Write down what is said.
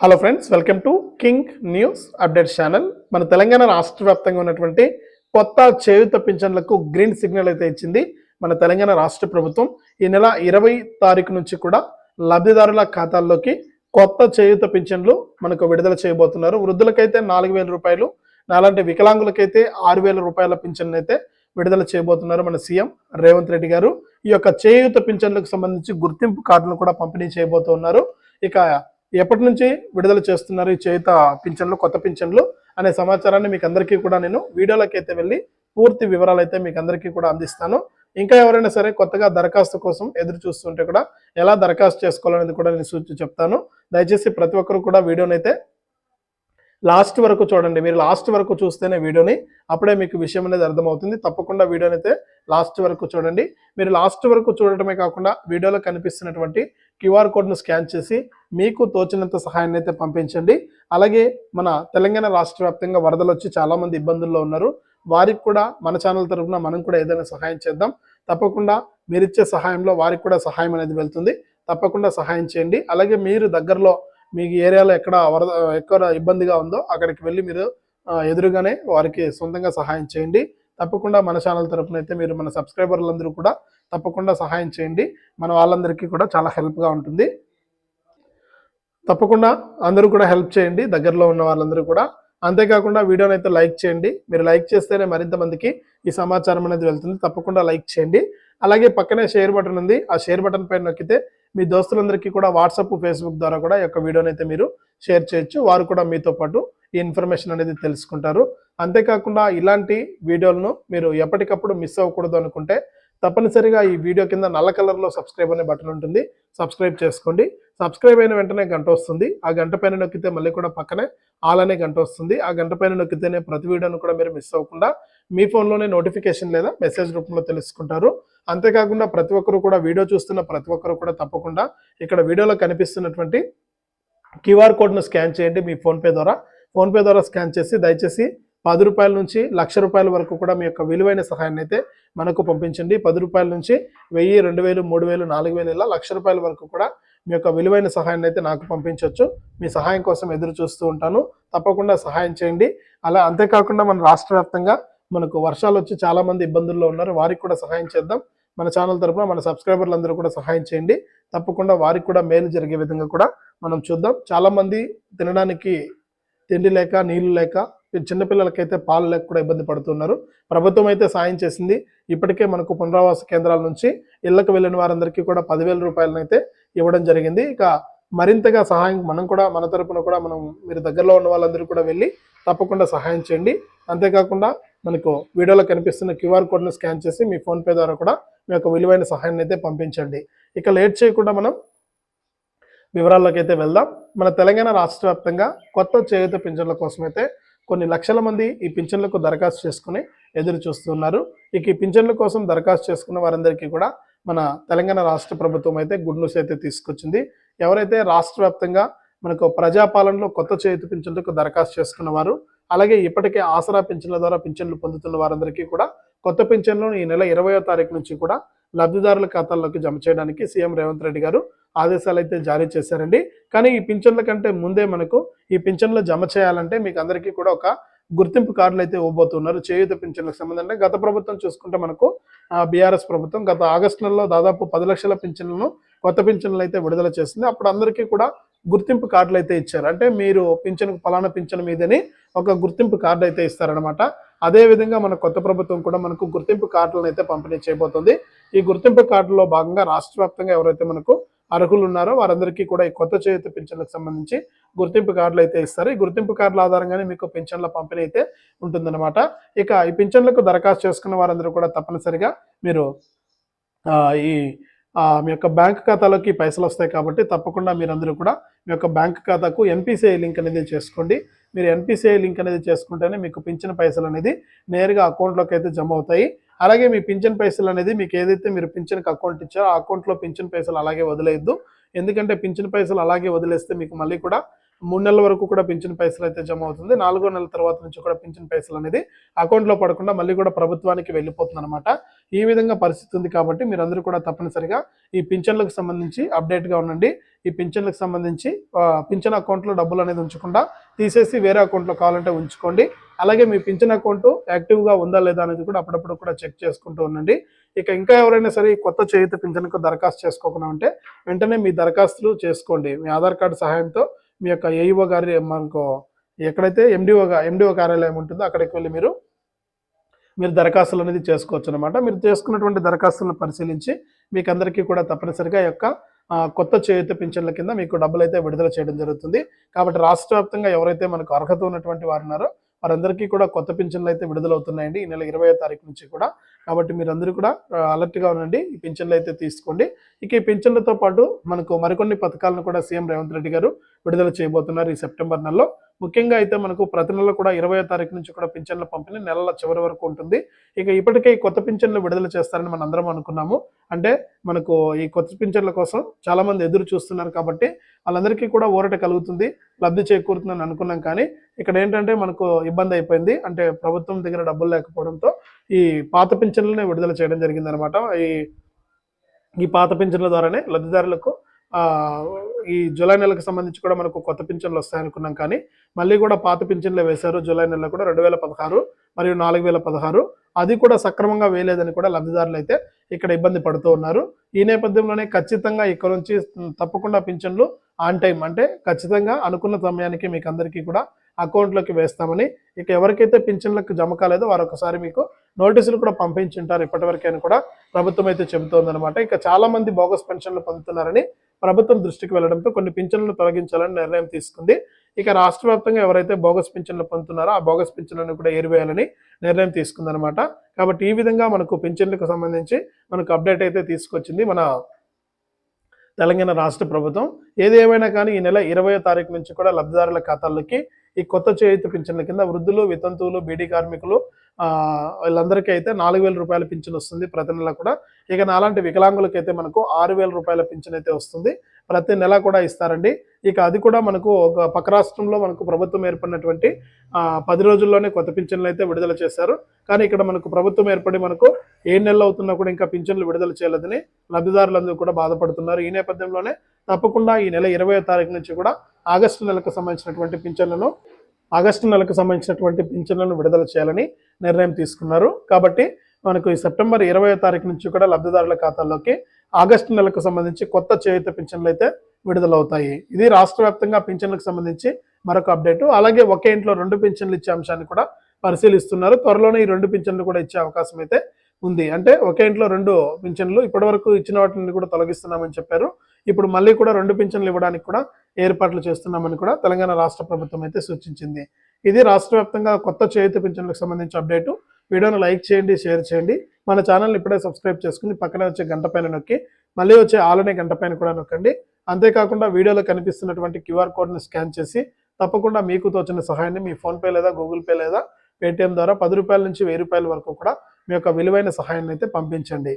Hello friends welcome to king news update channel మన తెలంగాణ రాష్ట్ర వ్యాప్తంగా ఉన్నటువంటి కొత్త చేయుత పింఛన్లకు గ్రీన్ సిగ్నల్ అయితే ఇచ్చింది మన తెలంగాణ రాష్ట్ర ప్రభుత్వం. ఈ నెల ఇరవై తారీఖు నుంచి కూడా లబ్ధిదారుల ఖాతాల్లోకి కొత్త చేయుత పింఛన్లు మనకు విడుదల చేయబోతున్నారు. వృద్ధులకైతే నాలుగు వేల రూపాయలు నాలాంటి వికలాంగులకైతే ఆరు వేల రూపాయల పింఛన్ అయితే విడుదల చేయబోతున్నారు మన సీఎం రేవంత్ రెడ్డి గారు. ఈ యొక్క చేయూత పింఛన్లకు సంబంధించి గుర్తింపు కార్డులను కూడా పంపిణీ చేయబోతున్నారు. ఇక ఎప్పటి నుంచి విడుదల చేస్తున్నారు ఈ చేత పింఛన్లు కొత్త పింఛన్లు అనే సమాచారాన్ని మీకు అందరికీ కూడా నేను వీడియోలోకి అయితే వెళ్ళి పూర్తి వివరాలు అయితే మీకు అందరికీ కూడా అందిస్తాను. ఇంకా ఎవరైనా సరే కొత్తగా దరఖాస్తు కోసం ఎదురు చూస్తుంటే కూడా ఎలా దరఖాస్తు చేసుకోవాలనేది కూడా నేను సూచి చెప్తాను. దయచేసి ప్రతి ఒక్కరు కూడా వీడియోనైతే లాస్ట్ వరకు చూడండి. మీరు లాస్ట్ వరకు చూస్తేనే వీడియోని అప్పుడే మీకు విషయం అనేది అర్థమవుతుంది. తప్పకుండా వీడియోని అయితే లాస్ట్ వరకు చూడండి. మీరు లాస్ట్ వరకు చూడటమే కాకుండా వీడియోలో కనిపిస్తున్నటువంటి క్యూఆర్ కోడ్ను స్కాన్ చేసి మీకు తోచినంత సహాయాన్ని అయితే పంపించండి. అలాగే మన తెలంగాణ రాష్ట్ర వ్యాప్తంగా వరదలు వచ్చి చాలామంది ఇబ్బందుల్లో ఉన్నారు. వారికి కూడా మన ఛానల్ తరఫున మనం కూడా ఏదైనా సహాయం చేద్దాం. తప్పకుండా మీరిచ్చే సహాయంలో వారికి కూడా సహాయం అనేది వెళ్తుంది. తప్పకుండా సహాయం చేయండి. అలాగే మీరు దగ్గరలో మీ ఏరియాలో ఎక్కడ వరద ఎక్కడ ఇబ్బందిగా ఉందో అక్కడికి వెళ్ళి మీరు ఎదురుగానే వారికి సొంతంగా సహాయం చేయండి. తప్పకుండా మన ఛానల్ తరపున అయితే మీరు మన సబ్స్క్రైబర్లందరూ కూడా తప్పకుండా సహాయం చేయండి. మన వాళ్ళందరికీ కూడా చాలా హెల్ప్గా ఉంటుంది. తప్పకుండా అందరూ కూడా హెల్ప్ చేయండి. దగ్గరలో ఉన్న వాళ్ళందరూ కూడా. అంతేకాకుండా వీడియోని అయితే లైక్ చేయండి. మీరు లైక్ చేస్తేనే మరింత మందికి ఈ సమాచారం అనేది వెళ్తుంది. తప్పకుండా లైక్ చేయండి. అలాగే పక్కనే షేర్ బటన్ ఉంది. ఆ షేర్ బటన్ పైన నొక్కితే మీ దోస్తులందరికీ కూడా వాట్సాప్ ఫేస్బుక్ ద్వారా కూడా ఈ యొక్క వీడియోని అయితే మీరు షేర్ చేయొచ్చు. వారు కూడా మీతో పాటు ఈ ఇన్ఫర్మేషన్ అనేది తెలుసుకుంటారు. అంతేకాకుండా ఇలాంటి వీడియోలను మీరు ఎప్పటికప్పుడు మిస్ అవ్వకూడదు అనుకుంటే తప్పనిసరిగా ఈ వీడియో కింద నల్ల కలర్లో సబ్స్క్రైబ్ అనే బటన్ ఉంటుంది. సబ్స్క్రైబ్ చేసుకోండి. సబ్స్క్రైబ్ అయిన వెంటనే గంట వస్తుంది. ఆ గంట పైన నొక్కితే మళ్ళీ కూడా పక్కనే ఆల్ అనే గంట వస్తుంది. ఆ గంట పైన నొక్కితేనే ప్రతి వీడియోను కూడా మీరు మిస్ అవ్వకుండా మీ ఫోన్లోనే నోటిఫికేషన్ లేదా మెసేజ్ రూపంలో తెలుసుకుంటారు. అంతేకాకుండా ప్రతి ఒక్కరు కూడా వీడియో చూస్తున్న ప్రతి ఒక్కరు కూడా తప్పకుండా ఇక్కడ వీడియోలో కనిపిస్తున్నటువంటి క్యూఆర్ కోడ్ను స్కాన్ చేయండి మీ ఫోన్పే ద్వారా. ఫోన్పే ద్వారా స్కాన్ చేసి దయచేసి పది రూపాయల నుంచి లక్ష రూపాయల వరకు కూడా మీ యొక్క విలువైన సహాయాన్ని అయితే మనకు పంపించండి. పది రూపాయల నుంచి వెయ్యి రెండు వేలు మూడు వేలు నాలుగు వేలు ఇలా లక్ష రూపాయల వరకు కూడా మీ యొక్క విలువైన సహాయాన్ని అయితే నాకు పంపించవచ్చు మీ సహాయం కోసం ఎదురు చూస్తూ ఉంటాను. తప్పకుండా సహాయం చేయండి. అలా అంతేకాకుండా మన రాష్ట్ర వ్యాప్తంగా మనకు వర్షాలు వచ్చి చాలా మంది ఇబ్బందుల్లో ఉన్నారు. వారికి కూడా సహాయం చేద్దాం. మన ఛానల్ తరపున మన సబ్స్క్రైబర్లు అందరూ కూడా సహాయం చేయండి. తప్పకుండా వారికి కూడా మేలు జరిగే విధంగా కూడా మనం చూద్దాం. చాలా మంది తినడానికి తిండి లేక నీళ్ళు లేక చిన్నపిల్లలకైతే పాలు లేక కూడా ఇబ్బంది పడుతున్నారు. ప్రభుత్వం అయితే సాయం చేసింది. ఇప్పటికే మనకు పునరావాస కేంద్రాల నుంచి ఇళ్ళకు వెళ్ళిన వారందరికీ కూడా పదివేల రూపాయలనైతే ఇవ్వడం జరిగింది. ఇక మరింతగా సహాయం మనం కూడా మన తరపున కూడా మనం మీరు దగ్గరలో ఉన్న వాళ్ళందరూ కూడా వెళ్ళి తప్పకుండా సహాయం చేయండి. అంతేకాకుండా మనకు వీడియోలో కనిపిస్తున్న క్యూఆర్ కోడ్ను స్కాన్ చేసి మీ ఫోన్పే ద్వారా కూడా మీ యొక్క విలువైన సహాయాన్ని అయితే పంపించండి. ఇక లేట్ చేయకుండా మనం వివరాల్లోకి అయితే వెళ్దాం. మన తెలంగాణ రాష్ట్ర వ్యాప్తంగా కొత్త చేయుత పింఛన్ల కోసం అయితే కొన్ని లక్షల మంది ఈ పింఛన్లకు దరఖాస్తు చేసుకుని ఎదురు చూస్తున్నారు. ఇక ఈ పింఛన్ల కోసం దరఖాస్తు చేసుకున్న వారందరికీ కూడా మన తెలంగాణ రాష్ట్ర ప్రభుత్వం అయితే గుడ్ న్యూస్ అయితే తీసుకొచ్చింది. ఎవరైతే రాష్ట్ర వ్యాప్తంగా మనకు ప్రజాపాలనలో కొత్త చేయుత పింఛన్లకు దరఖాస్తు చేసుకున్న వారు అలాగే ఇప్పటికే ఆసరా పింఛన్ల ద్వారా పింఛన్లు పొందుతున్న వారందరికీ కూడా కొత్త పింఛన్లను ఈ నెల ఇరవయో తారీఖు నుంచి కూడా లబ్ధిదారుల ఖాతాల్లోకి జమ చేయడానికి సీఎం రేవంత్ రెడ్డి గారు ఆదేశాలు అయితే జారీ చేశారండి. కానీ ఈ పింఛన్ల కంటే ముందే మనకు ఈ పింఛన్లు జమ చేయాలంటే మీకు అందరికీ కూడా ఒక గుర్తింపు కార్డులు అయితే ఇవ్వబోతున్నారు. చేయూత పింఛన్లకు సంబంధంగా గత ప్రభుత్వం చూసుకుంటే మనకు బీఆర్ఎస్ ప్రభుత్వం గత ఆగస్టు నెలలో దాదాపు పది లక్షల పింఛన్లను కొత్త పింఛన్లు అయితే విడుదల చేసింది. అప్పుడు అందరికీ కూడా గుర్తింపు కార్డులు అయితే ఇచ్చారు. అంటే మీరు పింఛను పలానా పింఛన్ మీదని ఒక గుర్తింపు కార్డు అయితే ఇస్తారనమాట అదేవిధంగా మన కొత్త ప్రభుత్వం కూడా మనకు గుర్తింపు కార్డులను అయితే పంపిణీ చేయబోతుంది. ఈ గుర్తింపు కార్డులో భాగంగా రాష్ట్ర ఎవరైతే మనకు అర్హులు ఉన్నారో వారందరికీ కూడా ఈ కొత్త చేతి పింఛన్లకు సంబంధించి గుర్తింపు కార్డులు అయితే ఇస్తారు. ఈ గుర్తింపు కార్డుల ఆధారంగానే మీకు పింఛన్ల పంపిణీ అయితే ఉంటుందన్నమాట. ఇక ఈ పింఛన్లకు దరఖాస్తు చేసుకున్న వారందరూ కూడా తప్పనిసరిగా మీరు ఈ మీ యొక్క బ్యాంక్ ఖాతాలోకి పైసలు వస్తాయి కాబట్టి తప్పకుండా మీరందరూ కూడా మీ యొక్క బ్యాంక్ ఖాతాకు ఎన్పిసిఐ లింక్ అనేది చేసుకోండి. మీరు ఎన్పిసిఐ లింక్ అనేది చేసుకుంటేనే మీకు పింఛన్ పైసలు అనేది నేరుగా అకౌంట్లోకి అయితే జమ అవుతాయి. అలాగే మీ పింఛన్ పైసలు అనేది మీకు ఏదైతే మీరు పింఛన్కి అకౌంట్ ఇచ్చారో ఆ అకౌంట్లో పింఛన్ పైసలు అలాగే వదిలేయద్దు. ఎందుకంటే పింఛన్ పైసలు అలాగే వదిలేస్తే మీకు మళ్ళీ కూడా మూడు నెలల వరకు కూడా పింఛన్ పైసలు అయితే జమ అవుతుంది. నాలుగో నెలల తర్వాత నుంచి కూడా పింఛన్ పైసలు అనేది అకౌంట్లో పడకుండా మళ్ళీ కూడా ప్రభుత్వానికి వెళ్ళిపోతుంది అనమాట ఈ విధంగా పరిస్థితి ఉంది కాబట్టి మీరందరూ కూడా తప్పనిసరిగా ఈ పింఛన్లకు సంబంధించి అప్డేట్గా ఉండండి. ఈ పింఛన్లకు సంబంధించి పింఛన్ అకౌంట్లో డబ్బులు అనేది ఉంచకుండా తీసేసి వేరే అకౌంట్లో కావాలంటే ఉంచుకోండి. అలాగే మీ పింఛన్ అకౌంట్ యాక్టివ్గా ఉందా లేదా అనేది కూడా అప్పుడప్పుడు కూడా చెక్ చేసుకుంటూ ఉండండి. ఇక ఇంకా ఎవరైనా సరే కొత్త చేయుత పింఛన్కు దరఖాస్తు చేసుకోకుండా ఉంటే వెంటనే మీ దరఖాస్తులు చేసుకోండి. మీ ఆధార్ కార్డు సహాయంతో మీ యొక్క ఏఈఓ గారి మనకు ఎక్కడైతే ఎండిఓ ఎండిఓ కార్యాలయం ఉంటుందో అక్కడికి వెళ్ళి మీరు మీరు దరఖాస్తులు అనేది చేసుకోవచ్చు అనమాట మీరు చేసుకున్నటువంటి దరఖాస్తులను పరిశీలించి మీకు అందరికీ కూడా తప్పనిసరిగా యొక్క కొత్త చేయుత పింఛన్ల కింద మీకు డబ్బులు అయితే విడుదల చేయడం జరుగుతుంది. కాబట్టి రాష్ట్ర వ్యాప్తంగా ఎవరైతే మనకు అర్హత ఉన్నటువంటి వారు ఉన్నారో వారందరికీ కూడా కొత్త పింఛన్లు అయితే విడుదలవుతున్నాయండి. ఈ నెల ఇరవై తారీఖు నుంచి కూడా కాబట్టి మీరందరూ కూడా అలర్ట్గా ఉండండి. ఈ పింఛన్లు అయితే తీసుకోండి. ఇక ఈ పింఛన్లతో పాటు మనకు మరికొన్ని పథకాలను కూడా సీఎం రేవంత్ రెడ్డి గారు విడుదల చేయబోతున్నారు ఈ సెప్టెంబర్ నెలలో. ముఖ్యంగా అయితే మనకు ప్రతి నెల కూడా ఇరవై తారీఖు నుంచి కూడా పింఛన్ల పంపిణీ నెలల చివరి వరకు ఉంటుంది. ఇక ఇప్పటికే ఈ కొత్త పింఛన్లు విడుదల చేస్తారని మనం అందరం అనుకున్నాము. అంటే మనకు ఈ కొత్త పింఛన్ల కోసం చాలామంది ఎదురు చూస్తున్నారు కాబట్టి వాళ్ళందరికీ కూడా ఊరట కలుగుతుంది. లబ్ధి చేకూరుతుందని అనుకున్నాం కానీ ఇక్కడ ఏంటంటే మనకు ఇబ్బంది అయిపోయింది. అంటే ప్రభుత్వం దగ్గర డబ్బులు లేకపోవడంతో ఈ పాత పింఛన్లనే విడుదల చేయడం జరిగిందనమాట. ఈ ఈ పాత పింఛన్ల ద్వారానే లబ్ధిదారులకు ఈ జూలై నెలకు సంబంధించి కూడా మనకు కొత్త పింఛన్లు వస్తాయనుకున్నాం కానీ మళ్ళీ కూడా పాత పింఛన్లు వేశారు. జూలై నెలలో కూడా రెండు వేల పదహారు మరియు నాలుగు వేల పదహారు. అది కూడా సక్రమంగా వేయలేదని కూడా లబ్ధిదారులు అయితే ఇక్కడ ఇబ్బంది పడుతూ ఉన్నారు. ఈ నేపథ్యంలోనే ఖచ్చితంగా ఇక్కడ నుంచి తప్పకుండా పింఛన్లు ఆన్ టైం. అంటే ఖచ్చితంగా అనుకున్న సమయానికి మీకు అందరికీ కూడా అకౌంట్లోకి వేస్తామని ఇక ఎవరికైతే పింఛన్లకు జమ కాలేదో వారు ఒకసారి మీకు నోటీసులు కూడా పంపించుంటారు ఇప్పటివరకైనా కూడా ప్రభుత్వం అయితే చెబుతోందనమాట ఇక చాలా మంది బోగస్ పెన్షన్లు పొందుతున్నారని ప్రభుత్వం దృష్టికి వెళ్ళడంతో కొన్ని పింఛన్లను తొలగించాలని నిర్ణయం తీసుకుంది. ఇక రాష్ట్ర వ్యాప్తంగా ఎవరైతే బోగస్ పింఛన్లు పొందుతున్నారో ఆ బోగస్ పింఛన్లను కూడా ఏరివేయాలని నిర్ణయం తీసుకుందనమాట కాబట్టి ఈ విధంగా మనకు పింఛన్లకు సంబంధించి మనకు అప్డేట్ అయితే తీసుకొచ్చింది మన తెలంగాణ రాష్ట్ర ప్రభుత్వం. ఏది ఏమైనా కానీ ఈ నెల ఇరవై తారీఖు నుంచి కూడా లబ్ధిదారుల ఖాతాల్లోకి ఈ కొత్త చేయుత పింఛన్ల కింద వృద్ధులు వితంతువులు బీడీ కార్మికులు వీళ్ళందరికీ అయితే నాలుగు వేల రూపాయల పింఛన్ వస్తుంది ప్రతి నెల కూడా. ఇక నాలాంటి వికలాంగులకైతే మనకు ఆరు వేల రూపాయల పింఛన్ అయితే వస్తుంది. ప్రతి నెల కూడా ఇస్తారండి. ఇక అది కూడా మనకు ఒక పక్క రాష్ట్రంలో మనకు ప్రభుత్వం ఏర్పడినటువంటి పది రోజుల్లోనే కొత్త పింఛన్లు అయితే విడుదల చేశారు. కానీ ఇక్కడ మనకు ప్రభుత్వం ఏర్పడి మనకు ఏ నెలలు అవుతున్నా కూడా ఇంకా పింఛన్లు విడుదల చేయలేదని లబ్ధిదారులందరూ కూడా బాధపడుతున్నారు. ఈ నేపథ్యంలోనే తప్పకుండా ఈ నెల ఇరవై తారీఖు నుంచి కూడా ఆగస్టు నెలకు సంబంధించినటువంటి పింఛన్లను ఆగస్టు నెలకు సంబంధించినటువంటి పింఛన్లను విడుదల చేయాలని నిర్ణయం తీసుకున్నారు. కాబట్టి మనకు ఈ సెప్టెంబర్ ఇరవై తారీఖు నుంచి కూడా లబ్ధిదారుల ఖాతాల్లోకి ఆగస్టు నెలకు సంబంధించి కొత్త చేయుత పింఛన్లు అయితే విడుదలవుతాయి. ఇది రాష్ట్ర వ్యాప్తంగా పింఛన్లకు సంబంధించి మరొక అప్డేట్. అలాగే ఒకే ఇంట్లో రెండు పింఛన్లు ఇచ్చే అంశాన్ని కూడా పరిశీలిస్తున్నారు. త్వరలోనే ఈ రెండు పింఛన్లు కూడా ఇచ్చే అవకాశం అయితే ఉంది. అంటే ఒకే ఇంట్లో రెండు పింఛన్లు ఇప్పటి వరకు ఇచ్చిన వాటిని కూడా తొలగిస్తున్నామని చెప్పారు. ఇప్పుడు మళ్ళీ కూడా రెండు పింఛన్లు ఇవ్వడానికి కూడా ఏర్పాట్లు చేస్తున్నామని కూడా తెలంగాణ రాష్ట్ర ప్రభుత్వం అయితే సూచించింది. ఇది రాష్ట్ర కొత్త చేయుత పింఛన్లకు సంబంధించి అప్డేటు. వీడియోను లైక్ చేయండి షేర్ చేయండి. మన ఛానల్ ఇప్పుడే సబ్స్క్రైబ్ చేసుకుని పక్కనే వచ్చే గంట పైన నొక్కి మళ్ళీ వచ్చే ఆలనే గంట పైన కూడా నొక్కండి. అంతేకాకుండా వీడియోలో కనిపిస్తున్నటువంటి క్యూఆర్ కోడ్ని స్కాన్ చేసి తప్పకుండా మీకు తోచిన సహాయాన్ని మీ ఫోన్పే లేదా గూగుల్ పే లేదా పేటిఎం ద్వారా పది రూపాయల నుంచి వెయ్యి రూపాయల వరకు కూడా మీ యొక్క విలువైన సహాయాన్ని అయితే పంపించండి.